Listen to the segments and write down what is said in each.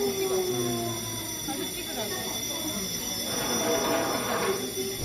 찍으라고.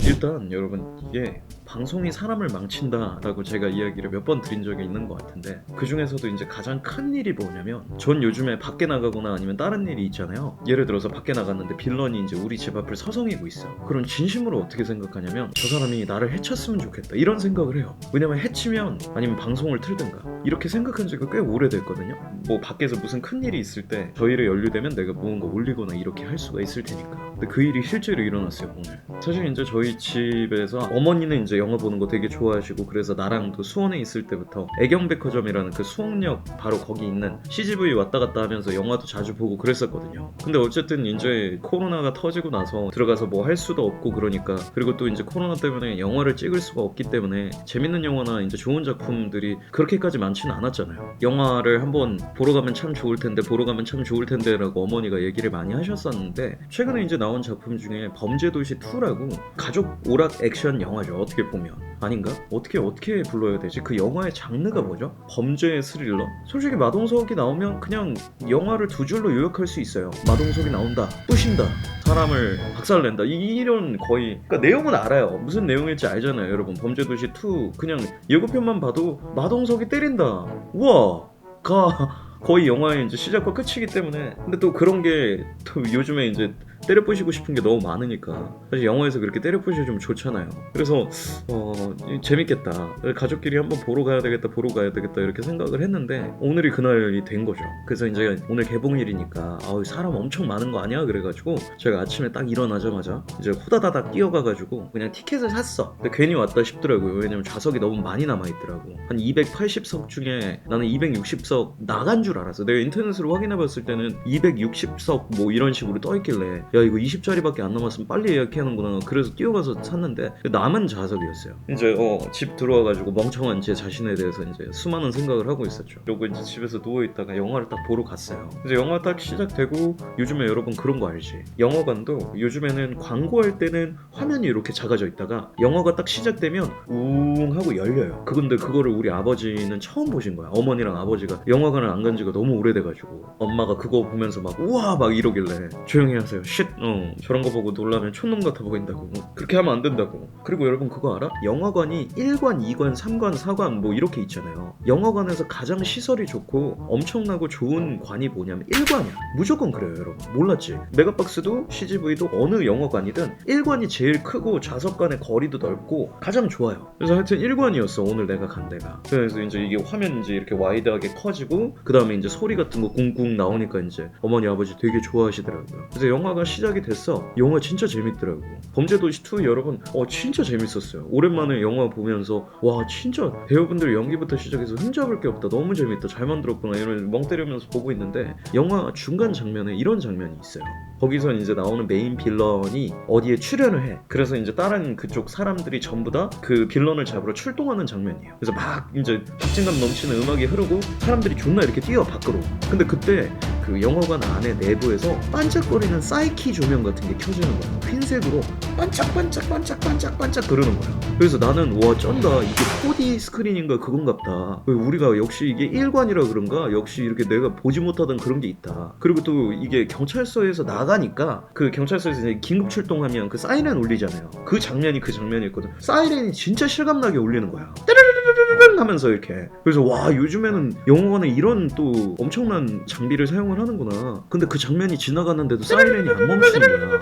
일단 여러분 이게 방송이 사람을 망친다라고 제가 이야기를 몇 번 드린 적이 있는 것 같은데 그 중에서도 이제 가장 큰 일이 뭐냐면 전 요즘에 밖에 나가거나 아니면 다른 일이 있잖아요. 예를 들어서 밖에 나갔는데 빌런이 이제 우리 집 앞을 서성이고 있어. 그럼 진심으로 어떻게 생각하냐면 저 사람이 나를 해쳤으면 좋겠다 이런 생각을 해요. 왜냐면 해치면 아니면 방송을 틀든가 이렇게 생각한 지가 꽤 오래됐거든요. 뭐 밖에서 무슨 큰 일이 있을 때 저희를 연루되면 내가 무언가 올리거나 이렇게 할 수가 있을 테니까. 근데 그 일이 실제로 일어났어요 오늘. 사실 이제 저희 집에서 어머니는 이제 영화 보는 거 되게 좋아하시고 그래서 나랑도 수원에 있을 때부터 애경백화점이라는 그 수원역 바로 거기 있는 CGV 왔다 갔다 하면서 영화도 자주 보고 그랬었거든요. 근데 어쨌든 이제 코로나가 터지고 나서 들어가서 뭐 할 수도 없고 그러니까 그리고 또 이제 코로나 때문에 영화를 찍을 수가 없기 때문에 재밌는 영화나 이제 좋은 작품들이 그렇게까지 많지는 않았잖아요. 영화를 한번 보러 가면 참 좋을 텐데 보러 가면 참 좋을 텐데라고 어머니가 얘기를 많이 하셨었는데 최근에 이제 나온 작품 중에 범죄도시 2라고 가족 오락 액션 영화죠. 어떻게 보면. 아닌가? 어떻게 어떻게 불러야 되지? 그 영화의 장르가 뭐죠? 범죄 스릴러. 솔직히 마동석이 나오면 그냥 영화를 두 줄로 요약할 수 있어요. 마동석이 나온다 부신다 사람을 박살낸다. 이- 이런 거의. 그러니까 내용은 알아요. 무슨 내용일지 알잖아요 여러분. 범죄도시 2 그냥 예고편만 봐도 마동석이 때린다. 우와! 가. 거의 영화의 이제 시작과 끝이기 때문에. 근데 또 그런 게 또 요즘에 이제 때려 부시고 싶은 게 너무 많으니까. 사실 영화에서 그렇게 때려 부셔주면 좋잖아요. 그래서 어 재밌겠다. 가족끼리 한번 보러 가야 되겠다 보러 가야 되겠다 이렇게 생각을 했는데 오늘이 그날이 된 거죠. 그래서 이제 오늘 개봉일이니까 아우 사람 엄청 많은 거 아니야? 그래가지고 제가 아침에 딱 일어나자마자 이제 후다다닥 뛰어가가지고 그냥 티켓을 샀어. 근데 괜히 왔다 싶더라고요. 왜냐면 좌석이 너무 많이 남아있더라고. 한 280석 중에 나는 260석 나간 줄 알았어. 내가 인터넷으로 확인해봤을 때는 260석 뭐 이런 식으로 떠있길래 야 이거 20자리밖에 안 남았으면 빨리 예약해야하는구나. 그래서 뛰어가서 샀는데 남은 좌석이었어요. 이제 어, 집 들어와가지고 멍청한 제 자신에 대해서 이제 수많은 생각을 하고 있었죠. 그리고 이제 집에서 누워있다가 영화를 딱 보러 갔어요. 이제 영화 딱 시작되고 요즘에 여러분 그런 거 알지? 영화관도 요즘에는 광고할 때는 화면이 이렇게 작아져 있다가 영화가 딱 시작되면 웅 하고 열려요. 그건데 그거를 우리 아버지는 처음 보신 거야. 어머니랑 아버지가 영화관을 안 간 지가 너무 오래돼가지고 엄마가 그거 보면서 막 우와! 막 이러길래 조용히 하세요. 쉿 어, 저런 거 보고 놀라면 촌놈 같아 보인다고. 그렇게 하면 안 된다고. 그리고 여러분 그거 알아? 영화관이 1관 2관 3관 4관 뭐 이렇게 있잖아요. 영화관에서 가장 시설이 좋고 엄청나고 좋은 관이 뭐냐면 1관이야. 무조건 그래요 여러분. 몰랐지? 메가박스도 CGV도 어느 영화관이든 1관이 제일 크고 좌석 간의 거리도 넓고 가장 좋아요. 그래서 하여튼 1관이었어 오늘 내가 간 데가. 그래서 이제 이게 화면 이제 이렇게 와이드하게 커지고 그 다음에 이제 소리 같은 거 쿵쿵 나오니까 이제 어머니 아버지 되게 좋아하시더라고요. 그래서 영화가 시작이 됐어. 영화 진짜 재밌더라고. 범죄도시 2 여러분 어 진짜 재밌었어요. 오랜만에 영화 보면서 와 진짜 배우분들 연기부터 시작해서 흠잡을 게 없다. 너무 재밌다. 잘 만들었구나. 이런 멍 때리면서 보고 있는데 영화 중간 장면에 이런 장면이 있어요. 거기서 이제 나오는 메인 빌런이 어디에 출연을 해. 그래서 이제 다른 그쪽 사람들이 전부 다 그 빌런을 잡으러 출동하는 장면이에요. 그래서 막 이제 박진감 넘치는 음악이 흐르고 사람들이 존나 이렇게 뛰어 밖으로. 근데 그때 그 영화관 안에 내부에서 반짝거리는 사이키 조명 같은 게 켜지는 거야. 흰색으로 반짝반짝 반짝반짝 반짝 그러는 거야. 그래서 나는 와 쩐다. 이게 4D 스크린인가 그건갑다. 우리가 역시 이게 1관이라 그런가 역시 이렇게 내가 보지 못하던 그런 게 있다. 그리고 또 이게 경찰서에서 나가니까 그 경찰서에서 긴급 출동하면 그 사이렌 울리잖아요. 그 장면이 그 장면이었거든. 사이렌이 진짜 실감나게 울리는 거야. 르르 르르르 하면서 이렇게. 그래서 와 요즘에는 영화관에 이런 또 엄청난 장비를 사용을 하는구나. 근데 그 장면이 지나갔는데도 사이렌이 안 멈추는 거야.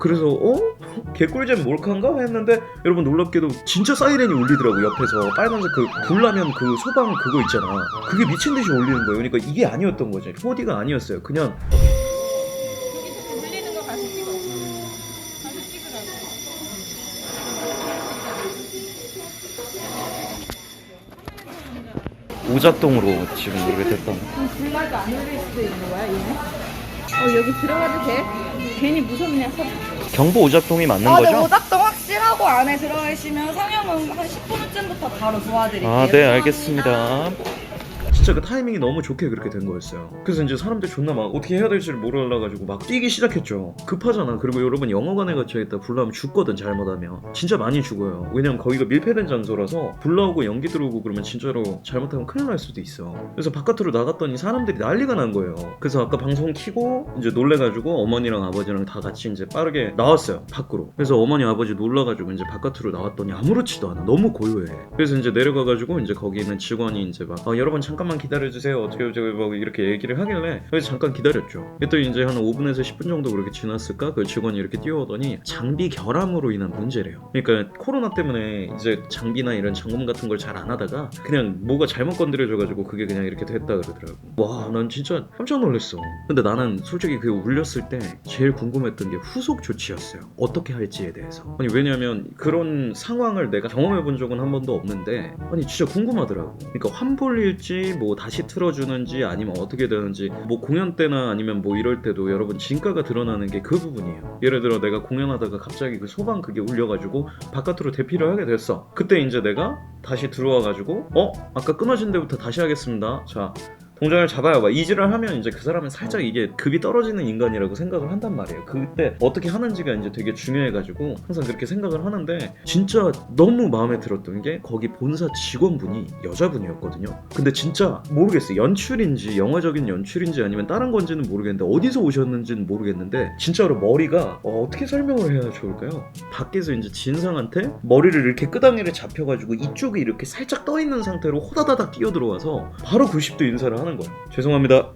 그래서 어? 개꿀잼 몰카인가 했는데 여러분 놀랍게도 진짜 사이렌이 울리더라고 옆에서 빨간색 그 불나면 그 소방 그거 있잖아 그게 미친 듯이 울리는 거예요 그러니까 이게 아니었던 거지 4D가 아니었어요 그냥 거기 울리는 거 가서 찍어. 가서 찍으라고. 오작동으로 지금 이렇게 됐다 그럼 불나도 안 울릴 수도 있는 거야, 얘네? 어, 여기 들어가도 돼? 괜히 무섭냐, 서 경보 오작동이 맞는 아, 네, 오작동 확실하고 안에 들어가시면 상영은 한 10분 전부터 바로 도와드릴게요. 아 네 알겠습니다 진짜 그 타이밍이 너무 좋게 그렇게 된 거였어요. 그래서 이제 사람들 존나 막 어떻게 해야 될지를 몰라가지고 막 뛰기 시작했죠. 급하잖아. 그리고 여러분 영화관에 갇혀있다 불나면 죽거든 잘못하면. 진짜 많이 죽어요. 왜냐면 거기가 밀폐된 장소라서 불 나오고 연기 들어오고 그러면 진짜로 잘못하면 큰일 날 수도 있어. 그래서 바깥으로 나갔더니 사람들이 난리가 난 거예요. 그래서 아까 방송 키고 이제 놀래가지고 어머니랑 아버지랑 다 같이 이제 빠르게 나왔어요. 밖으로. 그래서 어머니 아버지 놀라가지고 이제 바깥으로 나왔더니 아무렇지도 않아. 너무 고요해. 그래서 이제 내려가가지고 이제 거기 있는 직원이 이제 막 아, 여러분 잠깐만 기다려주세요. 어떻게 어떻게 막 이렇게 얘기를 하길래 그래서 잠깐 기다렸죠. 그랬더니 이제 한 5분에서 10분 정도 그렇게 지났을까 그 직원이 이렇게 뛰어오더니 장비 결함으로 인한 문제래요. 그러니까 코로나 때문에 이제 장비나 이런 점검 같은 걸 잘 안 하다가 그냥 뭐가 잘못 건드려져가지고 그게 그냥 이렇게 됐다 그러더라고. 와, 난 진짜 깜짝 놀랐어. 근데 나는 솔직히 그 울렸을 때 제일 궁금했던 게 후속 조치였어요. 어떻게 할지에 대해서. 아니 왜냐면 그런 상황을 내가 경험해 본 적은 한 번도 없는데 아니 진짜 궁금하더라고. 그러니까 환불일지 뭐 다시 틀어주는지 아니면 어떻게 되는지 뭐 공연 때나 아니면 뭐 이럴 때도 여러분 진가가 드러나는 게 그 부분이에요. 예를 들어 내가 공연하다가 갑자기 그 소방 그게 울려가지고 바깥으로 대피를 하게 됐어. 그때 이제 내가 다시 들어와가지고 어 아까 끊어진 데부터 다시 하겠습니다. 자 동전을 잡아요. 막 이질을 하면 이제 그 사람은 살짝 이게 급이 떨어지는 인간이라고 생각을 한단 말이에요. 그때 어떻게 하는지가 이제 되게 중요해가지고 항상 그렇게 생각을 하는데 진짜 너무 마음에 들었던 게 거기 본사 직원분이 여자분이었거든요. 근데 진짜 모르겠어요. 연출인지 영화적인 연출인지 아니면 다른 건지는 모르겠는데 어디서 오셨는지는 모르겠는데 진짜로 머리가 어, 어떻게 설명을 해야 좋을까요? 밖에서 이제 진상한테 머리를 이렇게 끄덩이를 잡혀가지고 이쪽이 이렇게 살짝 떠 있는 상태로 호다다닥 뛰어 들어와서 바로 90도 인사를 하는 거예요. 죄송합니다.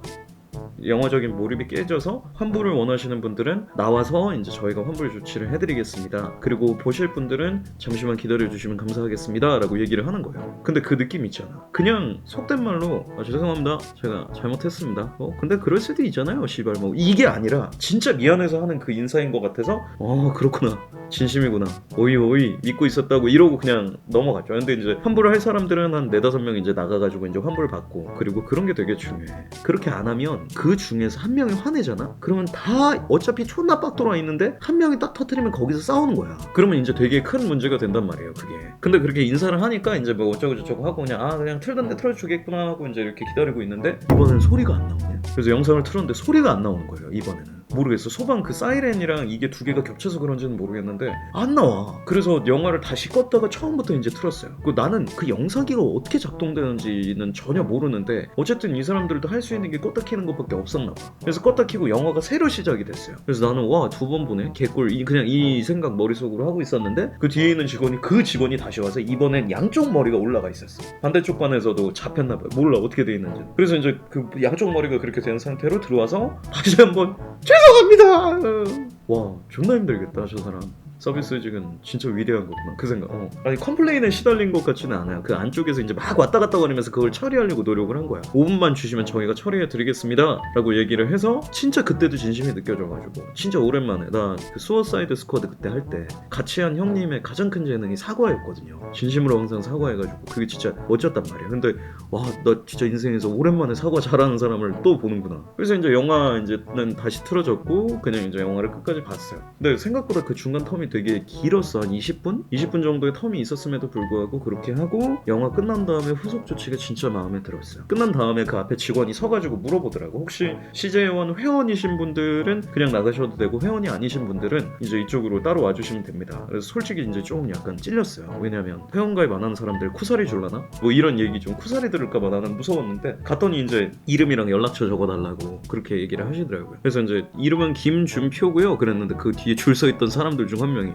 영화적인 몰입이 깨져서 환불을 원하시는 분들은 나와서 이제 저희가 환불 조치를 해드리겠습니다. 그리고 보실 분들은 잠시만 기다려 주시면 감사하겠습니다 라고 얘기를 하는 거예요. 근데 그 느낌 있잖아. 그냥 속된 말로 아, 죄송합니다. 제가 잘못했습니다. 어 근데 그럴 수도 있잖아요. 씨발 뭐 이게 아니라 진짜 미안해서 하는 그 인사인 것 같아서 어 그렇구나. 진심이구나. 오이 오이 믿고 있었다고 이러고 그냥 넘어갔죠. 근데 이제 환불을 할 사람들은 한 네다섯 명 이제 나가가지고 이제 환불 받고 그리고 그런 게 되게 중요해. 그렇게 안 하면 그 중에서 한 명이 화내잖아. 그러면 다 어차피 촌나 빡돌아 있는데 한 명이 딱 터트리면 거기서 싸우는 거야. 그러면 이제 되게 큰 문제가 된단 말이에요. 그게. 근데 그렇게 인사를 하니까 이제 뭐 어쩌고 저쩌고 하고 그냥 아 그냥 틀던데 틀어주겠구나 하고 이제 이렇게 기다리고 있는데 이번엔 소리가 안 나오네. 그래서 영상을 틀었는데 소리가 안 나오는 거예요. 이번에는. 모르겠어. 소방 그 사이렌이랑 이게 두 개가 겹쳐서 그런지는 모르겠는데 안 나와. 그래서 영화를 다시 껐다가 처음부터 이제 틀었어요. 그 나는 그 영상기가 어떻게 작동되는지는 전혀 모르는데 어쨌든 이 사람들도 할 수 있는 게 껐다 키는 것밖에 없었나 봐. 그래서 껐다 키고 영화가 새로 시작이 됐어요. 그래서 나는 와 두 번 보네 개꿀 이 그냥 이 생각 머릿속으로 하고 있었는데 그 뒤에 있는 직원이 그 직원이 다시 와서 이번엔 양쪽 머리가 올라가 있었어. 반대쪽 관에서도 잡혔나 봐요. 몰라 어떻게 돼 있는지. 그래서 이제 그 양쪽 머리가 그렇게 된 상태로 들어와서 다시 한번 죄송합니다. 와 존나 힘들겠다 저 사람. 서비스 직은 진짜 위대한 거구나 그 생각. 어. 아니 컴플레인에 시달린 것 같지는 않아요. 그 안쪽에서 이제 막 왔다 갔다 거리면서 그걸 처리하려고 노력을 한 거야. 5분만 주시면 저희가 처리해 드리겠습니다 라고 얘기를 해서 진짜 그때도 진심이 느껴져가지고 진짜 오랜만에 나 그 수어사이드 스쿼드 그때 할 때 같이 한 형님의 가장 큰 재능이 사과였거든요. 진심으로 항상 사과해가지고 그게 진짜 멋졌단 말이야. 근데 와 나 진짜 인생에서 오랜만에 사과 잘하는 사람을 또 보는구나. 그래서 이제 영화 이제는 다시 틀어졌고 그냥 이제 영화를 끝까지 봤어요. 근데 생각보다 그 중간 텀이 되게 길었어. 한 20분? 20분 정도의 텀이 있었음에도 불구하고 그렇게 하고 영화 끝난 다음에 후속 조치가 진짜 마음에 들었어요. 끝난 다음에 그 앞에 직원이 서가지고 물어보더라고. 혹시 CJ원 회원이신 분들은 그냥 나가셔도 되고 회원이 아니신 분들은 이제 이쪽으로 따로 와주시면 됩니다. 그래서 솔직히 이제 조금 약간 찔렸어요. 왜냐면 회원 가입 안 하는 사람들 쿠사리 줄라나? 뭐 이런 얘기 좀 쿠사리 들을까봐 나는 무서웠는데 갔더니 이제 이름이랑 연락처 적어달라고 그렇게 얘기를 하시더라고요. 그래서 이제 이름은 김준표고요. 그랬는데 그 뒤에 줄 서 있던 사람들 중 한 명이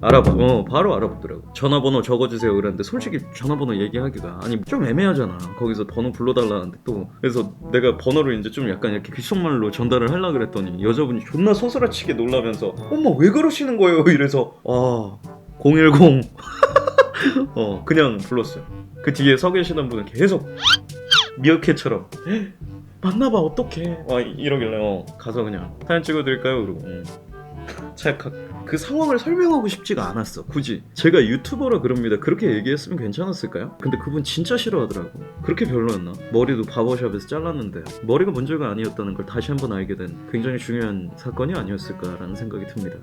알아봐. 어, 바로 알아보더라고. 전화번호 적어주세요. 그랬는데 솔직히 전화번호 얘기하기가 아니 좀 애매하잖아. 거기서 번호 불러달라는데 또 그래서 내가 번호를 이제 좀 약간 이렇게 귓속말로 전달을 하려 그랬더니 여자분이 존나 소스라치게 놀라면서 엄마 왜 그러시는 거예요? 이래서 아 010. 어 그냥 불렀어요. 그 뒤에 서 계시는 분은 계속 미어캣처럼 만나봐 어떡해 와 이러길래 어 가서 그냥 사진 찍어드릴까요? 그러고 응. 제가 그 상황을 설명하고 싶지가 않았어 굳이. 제가 유튜버라 그럽니다. 그렇게 얘기했으면 괜찮았을까요? 근데 그분 진짜 싫어하더라고. 그렇게 별로였나? 머리도 바버샵에서 잘랐는데. 머리가 문제가 아니었다는 걸 다시 한번 알게 된 굉장히 중요한 사건이 아니었을까라는 생각이 듭니다